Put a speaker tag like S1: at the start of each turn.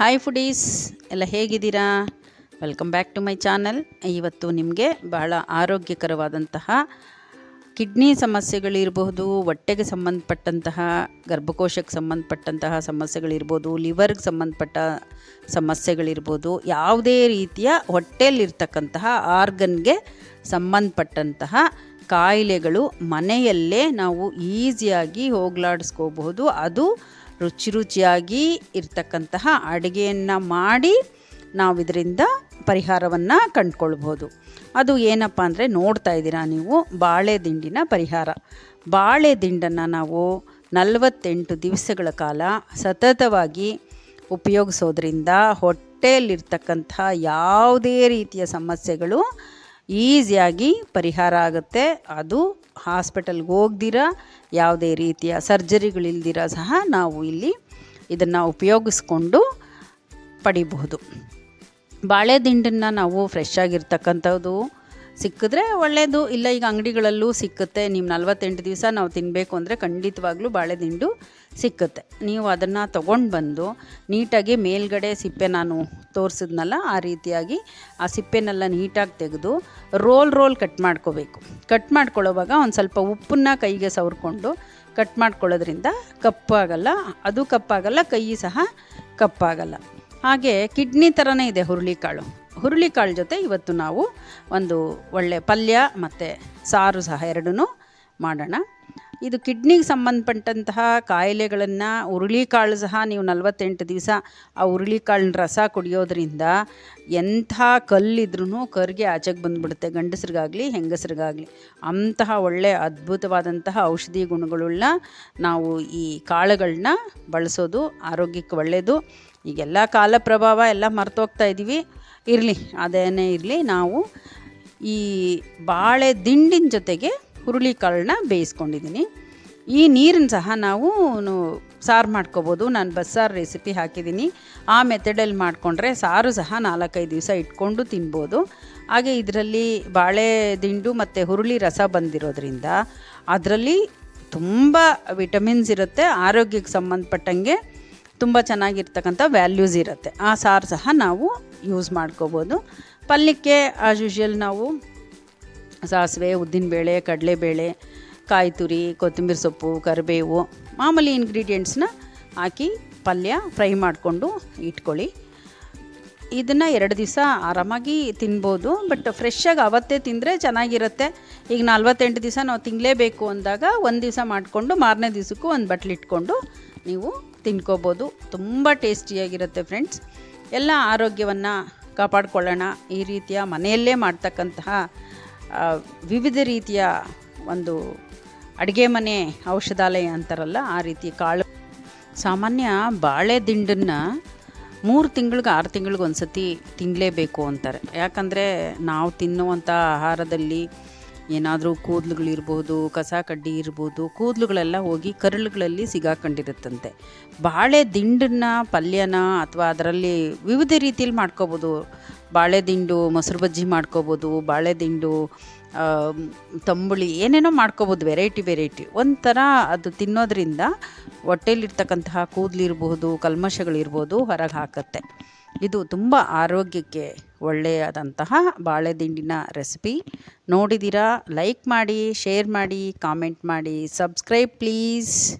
S1: Hi foodies ಎಲ್ಲ ಹೇಗಿದ್ದೀರಾ? Welcome back to my channel ಇವತ್ತು ನಿಮಗೆ ಬಹಳ ಆರೋಗ್ಯಕರವಾದಂತಹ ಕಿಡ್ನಿ ಸಮಸ್ಯೆಗಳಿರಬಹುದು, ಹೊಟ್ಟೆಗೆ ಸಂಬಂಧಪಟ್ಟಂತಹ, ಗರ್ಭಕೋಶಕ್ಕೆ ಸಂಬಂಧಪಟ್ಟಂತಹ ಸಮಸ್ಯೆಗಳಿರ್ಬೋದು ಲಿವರ್ಗೆ ಸಂಬಂಧಪಟ್ಟ ಸಮಸ್ಯೆಗಳಿರ್ಬೋದು, ಯಾವುದೇ ರೀತಿಯ ಹೊಟ್ಟೆಯಲ್ಲಿರ್ತಕ್ಕಂತಹ ಆರ್ಗನ್ಗೆ ಸಂಬಂಧಪಟ್ಟಂತಹ ಕಾಯಿಲೆಗಳು ಮನೆಯಲ್ಲೇ ನಾವು ಈಸಿಯಾಗಿ ಹೋಗ್ಲಾಡಿಸ್ಕೋಬಹುದು. ಅದು ರುಚಿ ರುಚಿಯಾಗಿ ಇರ್ತಕ್ಕಂತಹ ಅಡುಗೆಯನ್ನು ಮಾಡಿ ನಾವು ಇದರಿಂದ ಪರಿಹಾರವನ್ನು ಕಂಡುಕೊಳ್ಬೋದು. ಅದು ಏನಪ್ಪ ಅಂದರೆ ನೋಡ್ತಾ ಇದ್ದೀರಾ ನೀವು ಬಾಳೆ ದಿಂಡಿನ ಪರಿಹಾರ. ಬಾಳೆ ದಿಂಡನ್ನು ನಾವು ನಲವತ್ತೆಂಟು ದಿವಸಗಳ ಕಾಲ ಸತತವಾಗಿ ಉಪಯೋಗಿಸೋದ್ರಿಂದ ಹೊಟ್ಟೆಯಲ್ಲಿರ್ತಕ್ಕಂಥ ಯಾವುದೇ ರೀತಿಯ ಸಮಸ್ಯೆಗಳು ಈಸಿಯಾಗಿ ಪರಿಹಾರ ಆಗುತ್ತೆ. ಅದು ಹಾಸ್ಪಿಟಲ್ಗೆ ಹೋಗ್ದಿರ, ಯಾವುದೇ ರೀತಿಯ ಸರ್ಜರಿಗಳಿಲ್ದಿರ ಸಹ ನಾವು ಇಲ್ಲಿ ಇದನ್ನು ಉಪಯೋಗಿಸ್ಕೊಂಡು ಪಡಿಬಹುದು. ಬಾಳೆ ದಿಂಡನ್ನು ನಾವು ಫ್ರೆಶ್ ಆಗಿರ್ತಕ್ಕಂಥದ್ದು ಸಿಕ್ಕಿದ್ರೆ ಒಳ್ಳೆಯದು ಇಲ್ಲ, ಈಗ ಅಂಗಡಿಗಳಲ್ಲೂ ಸಿಕ್ಕುತ್ತೆ. ನೀವು ನಲವತ್ತೆಂಟು ದಿವಸ ನಾವು ತಿನ್ನಬೇಕು ಅಂದರೆ ಖಂಡಿತವಾಗ್ಲೂ ಬಾಳೆದಿಂಡು ಸಿಕ್ಕುತ್ತೆ. ನೀವು ಅದನ್ನು ತೊಗೊಂಡು ಬಂದು ನೀಟಾಗಿ ಮೇಲ್ಗಡೆ ಸಿಪ್ಪೆ ನಾನು ತೋರಿಸಿದ್ನಲ್ಲ, ಆ ರೀತಿಯಾಗಿ ಆ ಸಿಪ್ಪೆನೆಲ್ಲ ನೀಟಾಗಿ ತೆಗೆದು ರೋಲ್ ರೋಲ್ ಕಟ್ ಮಾಡ್ಕೋಬೇಕು. ಕಟ್ ಮಾಡ್ಕೊಳ್ಳೋವಾಗ ಒಂದು ಸ್ವಲ್ಪ ಉಪ್ಪನ್ನ ಕೈಗೆ ಸವರ್ಕೊಂಡು ಕಟ್ ಮಾಡ್ಕೊಳ್ಳೋದ್ರಿಂದ ಕಪ್ಪಾಗಲ್ಲ ಅದು ಕಪ್ಪಾಗಲ್ಲ, ಕೈ ಸಹ ಕಪ್ಪಾಗಲ್ಲ. ಹಾಗೆ ಕಿಡ್ನಿ ಥರನೇ ಇದೆ ಹುರುಳಿಕಾಳು. ಹುರುಳಿಕಾಳು ಜೊತೆ ಇವತ್ತು ನಾವು ಒಂದು ಒಳ್ಳೆ ಪಲ್ಯ ಮತ್ತು ಸಾರು ಸಹ ಎರಡೂ ಮಾಡೋಣ. ಇದು ಕಿಡ್ನಿಗೆ ಸಂಬಂಧಪಟ್ಟಂತಹ ಕಾಯಿಲೆಗಳನ್ನು ಹುರುಳಿಕಾಳು ಸಹ ನೀವು ನಲವತ್ತೆಂಟು ದಿವಸ ಆ ಹುರುಳಿಕಾಳಿನ ರಸ ಕುಡಿಯೋದ್ರಿಂದ ಎಂಥ ಕಲ್ಲಿದ್ರೂ ಕರ್ಗೆ ಆಚೆಗೆ ಬಂದುಬಿಡುತ್ತೆ, ಗಂಡಸ್ರಿಗಾಗಲಿ, ಹೆಂಗಸ್ರಿಗಾಗಲಿ. ಅಂತಹ ಒಳ್ಳೆಯ ಅದ್ಭುತವಾದಂತಹ ಔಷಧಿ ಗುಣಗಳುಳ್ಳ ನಾವು ಈ ಕಾಳುಗಳನ್ನ ಬಳಸೋದು ಆರೋಗ್ಯಕ್ಕೆ ಒಳ್ಳೆಯದು ಈಗೆಲ್ಲ ಕಾಲ ಪ್ರಭಾವ ಎಲ್ಲ ಮರ್ತೋಗ್ತಾ ಇದ್ದೀವಿ ಇರಲಿ ಅದೇನೇ ಇರಲಿ, ನಾವು ಈ ಬಾಳೆ ದಿಂಡಿನ ಜೊತೆಗೆ ಹುರುಳಿಕಾಳನ್ನ ಬೇಯಿಸ್ಕೊಂಡಿದ್ದೀನಿ. ಈ ನೀರನ್ನು ಸಹ ನಾವು ಸಾರು ಮಾಡ್ಕೋಬೋದು. ನಾನು ಬಸ್ಸಾರು ರೆಸಿಪಿ ಹಾಕಿದ್ದೀನಿ. ಆ ಮೆಥಡಲ್ಲಿ ಮಾಡಿಕೊಂಡ್ರೆ ಸಾರು ಸಹ ನಾಲ್ಕೈದು ದಿವಸ ಇಟ್ಕೊಂಡು ತಿನ್ಬೋದು. ಹಾಗೆ ಇದರಲ್ಲಿ ಬಾಳೆ ದಿಂಡು ಮತ್ತು ಹುರುಳಿ ರಸ ಬಂದಿರೋದ್ರಿಂದ ಅದರಲ್ಲಿ ತುಂಬ ವಿಟಮಿನ್ಸ್ ಇರುತ್ತೆ. ಆರೋಗ್ಯಕ್ಕೆ ಸಂಬಂಧಪಟ್ಟಂಗೆ ತುಂಬ ಚೆನ್ನಾಗಿರ್ತಕ್ಕಂಥ ವ್ಯಾಲ್ಯೂಸ್ ಇರುತ್ತೆ. ಆ ಸಾರು ಸಹ ನಾವು ಯೂಸ್ ಮಾಡ್ಕೋಬೋದು. ಪಲ್ಯಕ್ಕೆ ಆಸ್ ಯೂಶ್ವಲ್ ನಾವು ಸಾಸಿವೆ ಉದ್ದಿನಬೇಳೆ ಕಡಲೆಬೇಳೆ ಕಾಯಿ ತುರಿ, ಕೊತ್ತಂಬರಿ ಸೊಪ್ಪು, ಕರಿಬೇವು, ಮಾಮೂಲಿ ಇಂಗ್ರೀಡಿಯೆಂಟ್ಸ್ನ ಹಾಕಿ ಪಲ್ಯ ಫ್ರೈ ಮಾಡಿಕೊಂಡು ಇಟ್ಕೊಳ್ಳಿ. ಇದನ್ನು ಎರಡು ದಿವಸ ಆರಾಮಾಗಿ ತಿನ್ಬೋದು ಬಟ್ ಫ್ರೆಶ್ಶಾಗಿ ಅವತ್ತೇ ತಿಂದರೆ ಚೆನ್ನಾಗಿರುತ್ತೆ. ಈಗ ನಲ್ವತ್ತೆಂಟು ದಿವಸ ನಾವು ತಿನ್ನಲೇಬೇಕು ಅಂದಾಗ ಒಂದು ದಿವಸ ಮಾಡಿಕೊಂಡು ಮಾರನೇ ದಿವಸಕ್ಕೂ ಒಂದು ಬಟ್ಲಿಟ್ಕೊಂಡು ನೀವು ತಿನ್ಕೋಬೋದು. ತುಂಬ ಟೇಸ್ಟಿಯಾಗಿರುತ್ತೆ ಫ್ರೆಂಡ್ಸ್ ಎಲ್ಲ ಆರೋಗ್ಯವನ್ನು ಕಾಪಾಡಿಕೊಳ್ಳೋಣ. ಈ ರೀತಿಯ ಮನೆಯಲ್ಲೇ ಮಾಡ್ತಕ್ಕಂತಹ ವಿವಿಧ ರೀತಿಯ ಒಂದು ಅಡುಗೆ ಮನೆ ಔಷಧಾಲಯ ಅಂತಾರಲ್ಲ, ಆ ರೀತಿ ಕಾಳು. ಸಾಮಾನ್ಯ ಬಾಳೆ ದಿಂಡನ್ನು ಮೂರು ತಿಂಗಳಿಗೆ ಆರು ತಿಂಗಳಿಗೆ ಒಂದು ಸತಿ ತಿನ್ನಲೇಬೇಕು ಅಂತಾರೆ. ಯಾಕಂದರೆ ನಾವು ತಿನ್ನುವಂಥ ಆಹಾರದಲ್ಲಿ ಏನಾದರೂ ಕೂದಲುಗಳಿರ್ಬೋದು, ಕಸ ಕಡ್ಡಿ ಇರ್ಬೋದು, ಕೂದಲುಗಳೆಲ್ಲ ಹೋಗಿ ಕರುಳುಗಳಲ್ಲಿ ಸಿಗಾಕೊಂಡಿರುತ್ತಂತೆ. ಬಾಳೆ ದಿಂಡನ್ನ, ಪಲ್ಯನ ಅಥವಾ ಅದರಲ್ಲಿ ವಿವಿಧ ರೀತಿಯಲ್ಲಿ ಮಾಡ್ಕೋಬೋದು. ಬಾಳೆ ದಿಂಡು ಮೊಸರು ಬಜ್ಜಿ ಮಾಡ್ಕೋಬೋದು, ಬಾಳೆ ದಿಂಡು ತಂಬುಳಿ ಏನೇನೋ ಮಾಡ್ಕೋಬೋದು ವೆರೈಟಿ ವೆರೈಟಿ ಒಂಥರ ಅದು ತಿನ್ನೋದ್ರಿಂದ ಹೊಟ್ಟೆಲಿರ್ತಕ್ಕಂತಹ ಕೂದಲಿರ್ಬೋದು, ಕಲ್ಮಶಗಳಿರ್ಬೋದು ಹೊರಗೆ ಹಾಕತ್ತೆ. ಇದು ತುಂಬ ಆರೋಗ್ಯಕ್ಕೆ ಒಳ್ಳೆಯದಂತಹ ಬಾಳೆದಿಂಡಿನ ರೆಸಿಪಿ. ನೋಡಿದ್ದೀರಾ ಲೈಕ್ ಮಾಡಿ, ಶೇರ್ ಮಾಡಿ, ಕಾಮೆಂಟ್ ಮಾಡಿ, ಸಬ್ಸ್ಕ್ರೈಬ್ ಪ್ಲೀಸ್.